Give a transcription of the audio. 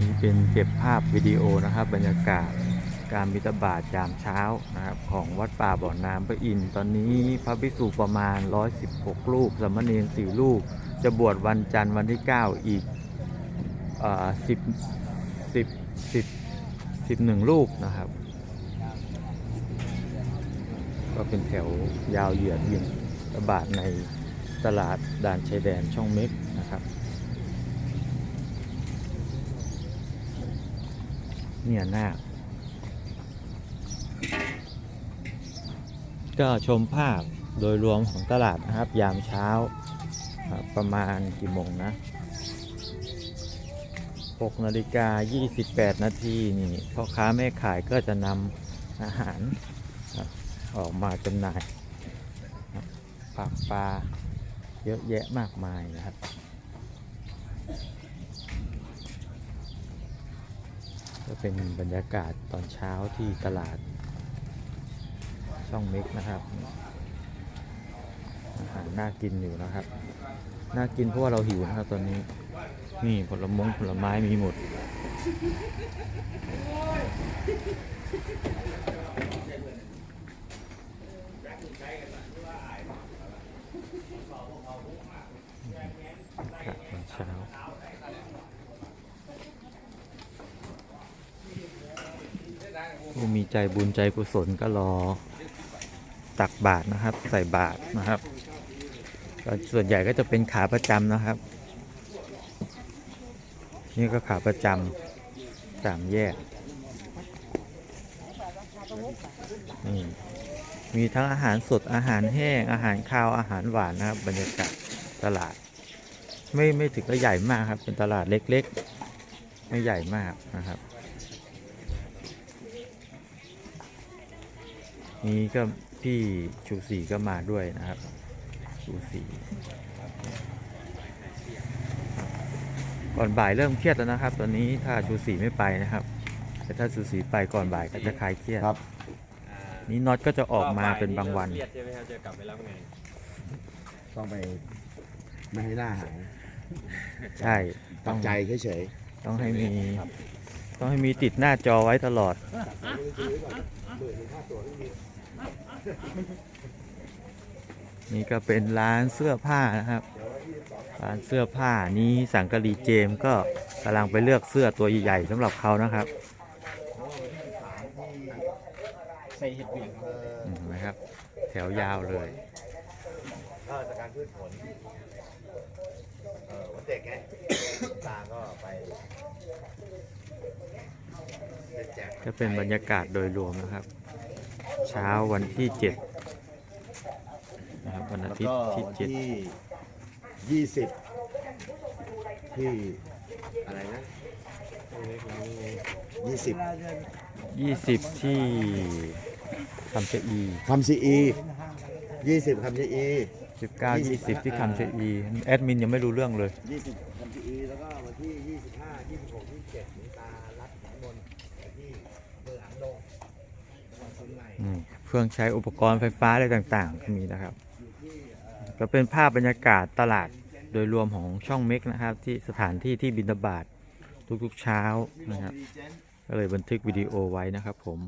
นี่เป็นเก็บภาพวิดีโอนะครับ บรรยากาศการบิณฑบาตยามเช้านะครับ ของวัดป่าบ่อน้ำพระอินทร์ตอนนี้พระภิกษุประมาณ 116 รูปสามเณร4รูป จะบวชวันจันทร์วันที่ 9 อีกเอ่อ10 10 10 11รูปนะครับ ก็เป็นแถวยาวเหยียดบินระบาดในตลาดด่านชายแดนช่องเม็กนะครับ เนี่ยหน้า ก็ชมภาพโดยรวมของตลาดนะครับ ยามเช้าประมาณกี่โมงนะ6นาฬิกา 28 นาทีนี่พ่อค้าแม่ขายก็จะนำอาหารออกมาจำหน่ายผักปลาเยอะแยะมากมายนะครับ ก็เป็นบรรยากาศตอนเช้าที่ตลาด ช่องเม็กนะครับอาหารน่ากินอยู่นะครับ น่ากินเพราะว่าเราหิวนะครับตอนนี้ นี่ผลมงผลไม้มีหมด ครับตอนเช้า ผู้มีใจบุญใจกุศลก็รอตักบาตรนะครับ ใส่บาตรนะครับส่วนใหญ่ก็จะเป็นขาประจำนะครับ นี่ก็ขาประจำสามแยกนี่มีทั้งอาหารสดอาหารแห้ง อาหารคาวอาหารหวานนะครับ บรรยากาศตลาด ไม่ไม่ถึงก็ใหญ่มากครับ เป็นตลาดเล็กๆ ไม่ใหญ่มากนะครับ นี้ก็พี่ชูศรีก็มาด้วยนะครับ ชูศรีก่อนบ่ายเริ่มเครียดแล้วนะครับ ตอนนี้ถ้าชูศรีไม่ไปนะครับ แต่ถ้าชูศรีไปก่อนบ่ายก็จะคลายเครียดครับ นี่น็อตก็จะออกมาเป็นบางวัน เครียดใช่ไหมครับจะกลับไปรับไงต้องไปไม่ให้หน้าหายใช่ต้ตั้องงใจเฉยต้องให้มี ต้องให้มีติดหน้าจอไว้ตลอด นี่ก็เป็นร้านเสื้อผ้านะครับ ร้านเสื้อผ้านี้สังกะรีเจมส์ก็กำลังไปเลือกเสื้อตัวใหญ่ๆสำหรับเขานะครับใส่เห็ดเบียงครับอืมนะครับ แถวยาวเลยๆก็จากการพืชผลเออวันเด็กไงตาก็ไปแจกก็เป็นบรรยากาศโดยรวมนะครับ เช้าวันที่เจ็ดนะครับวันอาแล้วทิตก็ย์ที่วันเจ็ดที่ยี่สิบที่อะไรนะยี่สิบยี่สิบที่คำชะอีคำซีอียี่สิบคำซีอีสิบเก้ายี่สิบที่คำชะอีแอดมินยังไม่รู้เรื่องเลยยี่สิบคำซีอีแล้วก็วันที่ยี่สิบห้ายี่สิบหกยี่สิบเจ็ดหลวงตารัดหนังบนที่อำเภอหางดง นี่เครื่องใช้อุปกรณ์ไฟฟ้าอะไรต่างๆก็มีนะครับ ก็เป็นภาพบรรยากาศตลาดโดยรวมของช่องเม็กนะครับ ที่สถานที่ที่บินบาตทุกๆเช้านะครับ ก็เลยบันทึกวิดีโอไว้นะครับผม